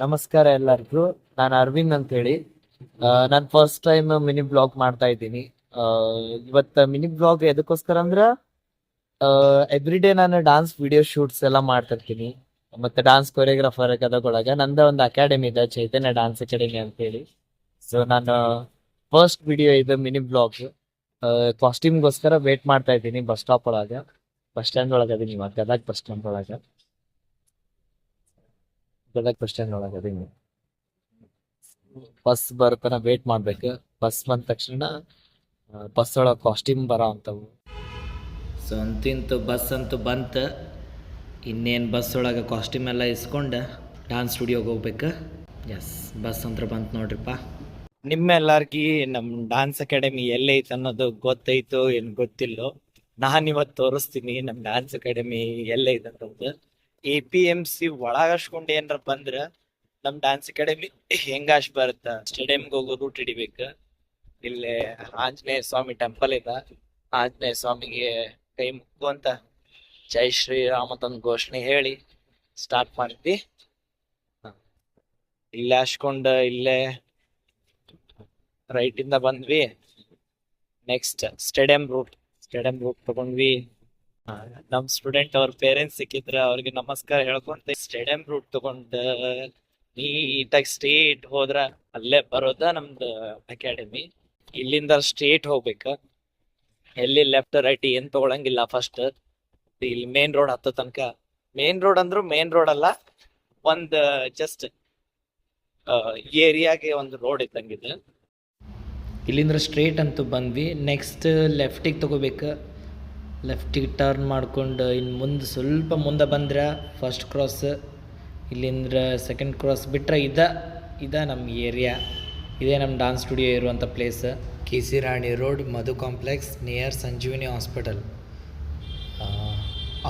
ನಮಸ್ಕಾರ ಎಲ್ಲರಿಗೂ. ನಾನು ಅರವಿಂದ್ ಅಂತ ಹೇಳಿ ನಾನು ಫಸ್ಟ್ ಟೈಮ್ ಮಿನಿ ಬ್ಲಾಗ್ ಮಾಡ್ತಾ ಇದ್ದೀನಿ. ಇವತ್ತ ಮಿನಿ ಬ್ಲಾಗ್ ಎದಕ್ಕೋಸ್ಕರ ಅಂದ್ರೆ ಎವ್ರಿ ಡೇ ನಾನು ಡಾನ್ಸ್ ವಿಡಿಯೋ ಶೂಟ್ಸ್ ಎಲ್ಲ ಮಾಡ್ತಿರ್ತೀನಿ ಮತ್ತೆ ಡಾನ್ಸ್ ಕೊರಿಯೋಗ್ರಾಫರ್ ಗದಗೊಳಗ ನಂದ ಒಂದು ಅಕಾಡೆಮಿ ಇದೆ, ಚೈತನ್ಯ ಡಾನ್ಸ್ ಅಕಾಡೆಮಿ ಅಂತ ಹೇಳಿ ಸೊ ನಾನು ಫಸ್ಟ್ ವಿಡಿಯೋ ಇದು ಮಿನಿ ಬ್ಲಾಗ್ ಕಾಸ್ಟ್ಯೂಮ್ಗೋಸ್ಕರ ವೇಟ್ ಮಾಡ್ತಾ ಇದ್ದೀನಿ ಬಸ್ ಸ್ಟಾಪ್ ಒಳಗೆ. ಬಸ್ ಸ್ಟ್ಯಾಂಡ್ ಒಳಗೆ ಅದೀನಿ ಇವಾಗ, ಗದಗ ಬಸ್ ಸ್ಟ್ಯಾಂಡ್ ಒಳಗೆ. ಗದಗ್ ಕ್ವಶನ್ ಸ್ಟ್ಯಾಂಡ್ ಒಳಗೆ ಅದೀನಿ. ಬಸ್ ಬರ್ತನ ವೇಟ್ ಮಾಡ್ಬೇಕು. ಬಸ್ ಬಂದ ತಕ್ಷಣ ಬಸ್ ಒಳಗೆ ಕಾಸ್ಟ್ಯೂಮ್ ಬರೋ ಅಂಥವು ಸೊ ಅಂತಿಂತು ಬಸ್ ಅಂತೂ ಬಂತ. ಇನ್ನೇನು ಬಸ್ ಒಳಗೆ ಕಾಸ್ಟ್ಯೂಮ್ ಎಲ್ಲ ಇಸ್ಕೊಂಡು ಡಾನ್ಸ್ ಸ್ಟುಡಿಯೋಗೆ ಹೋಗ್ಬೇಕು. ಎಸ್ ಬಸ್ ಅಂತ ಬಂತು ನೋಡ್ರಿಪ್ಪ. ನಿಮ್ಮೆಲ್ಲರಿಗೆ ನಮ್ಮ ಡ್ಯಾನ್ಸ್ ಅಕಾಡೆಮಿ ಎಲ್ಲೈತೆ ಅನ್ನೋದು ಗೊತ್ತೈತೋ ಏನು ಗೊತ್ತಿಲ್ಲೋ, ನಾನು ಇವತ್ತು ತೋರಿಸ್ತೀನಿ ನಮ್ಮ ಡ್ಯಾನ್ಸ್ ಅಕಾಡೆಮಿ ಎಲ್ಲೈತೆ ಅಂತಂದು ಎ ಪಿ ಎಂ ಸಿ ಏನಾರ ಬಂದ್ರ ನಮ್ಮ ಡ್ಯಾನ್ಸ್ ಅಕಾಡೆಮಿ ಹೆಂಗಾಶ್ ಬರುತ್ತ ಸ್ಟೇಡಿಯಂಗೆ ಹೋಗೋ ರೂಟ್ ಹಿಡಿಬೇಕು. ಇಲ್ಲೇ ಆಂಜನೇಯ ಸ್ವಾಮಿ ಟೆಂಪಲ್ ಇದೆ. ಆಂಜನೇಯ ಸ್ವಾಮಿಗೆ ಕೈ ಅಂತ ಜೈ ಶ್ರೀರಾಮ ತಂದ್ ಘೋಷಣೆ ಹೇಳಿ ಸ್ಟಾರ್ಟ್ ಹ. ಇಲ್ಲೇ ಹಚ್ಕೊಂಡು ಇಲ್ಲೇ ರೈಟ್ ಇಂದ ಬಂದ್ವಿ. Next stadium route stadium route ತಗೊಂಡ್ವಿ. ನಮ್ ಸ್ಟೂಡೆಂಟ್ ಅವ್ರ ಪೇರೆಂಟ್ಸ್ ಸಿಕ್ಕಿದ್ರೆ ಅವ್ರಿಗೆ ನಮಸ್ಕಾರ ಹೇಳ್ಕೊಂತ ಸ್ಟೇಡಿಯಂ ರೂಟ್ ತಗೊಂಡ್, ನೀಟಾಗಿ ಸ್ಟೇಟ್ ಹೋದ್ರ ಅಲ್ಲೇ ಬರೋದ ನಮ್ದು ಅಕಾಡೆಮಿ ಇಲ್ಲಿಂದ ಸ್ಟ್ರೇಟ್ ಹೋಗ್ಬೇಕ. ಎಲ್ಲಿ ಲೆಫ್ಟ್ ರೈಟ್ ಏನ್ ತಗೊಳಂಗಿಲ್ಲ ಫಸ್ಟ್ ಇಲ್ಲಿ ಮೇನ್ ರೋಡ್ ಹತ್ತ ತನಕ. ಮೇನ್ ರೋಡ್ ಅಂದ್ರು ಮೇನ್ ರೋಡ್ ಅಲ್ಲ, ಒಂದ್ ಜಸ್ಟ್ ಏರಿಯಾಗೆ ಒಂದು ರೋಡ್ ಇದ್ದಂಗಿದೆ ಇಲ್ಲಿಂದ ಸ್ಟ್ರೇಟ್ ಅಂತ ಬಂದ್ವಿ. ನೆಕ್ಸ್ಟ್ ಲೆಫ್ಟಿಗೆ ತಗೋಬೇಕು. ಲೆಫ್ಟಿಗೆ ಟರ್ನ್ ಮಾಡ್ಕೊಂಡು ಇನ್ನು ಮುಂದೆ ಸ್ವಲ್ಪ ಮುಂದೆ ಬಂದ್ರೆ ಫಸ್ಟ್ ಕ್ರಾಸ್ ಇಲ್ಲಿಂದ ಸೆಕೆಂಡ್ ಕ್ರಾಸ್ ಬಿಟ್ಟರೆ ಇದ ಇದ ನಮ್ಮ ಏರಿಯಾ ಇದೇ ನಮ್ಮ ಡಾನ್ಸ್ ಸ್ಟುಡಿಯೋ ಇರುವಂಥ place K C Rani road Madhu complex near Sanjeevini hospital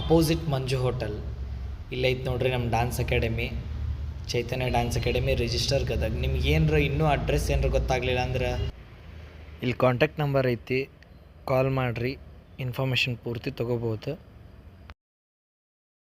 opposite Manju hotel ಇಲ್ಲೈತೆ ನೋಡ್ರಿ ನಮ್ಮ dance academy Chaitanya dance academy register Gadag. ನಿಮ್ಗೆ ಏನರ ಇನ್ನೂ ಅಡ್ರೆಸ್ ಏನರ ಗೊತ್ತಾಗಲಿಲ್ಲ ಅಂದ್ರೆ ಇಲ್ಲಿ ಕಾಂಟ್ಯಾಕ್ಟ್ ನಂಬರ್ ಐತಿ. ಕಾಲ್ ಮಾಡಿರಿ. ಇನ್ಫಾರ್ಮೇಷನ್ ಪೂರ್ತಿ ತೊಗೋಬೋದು.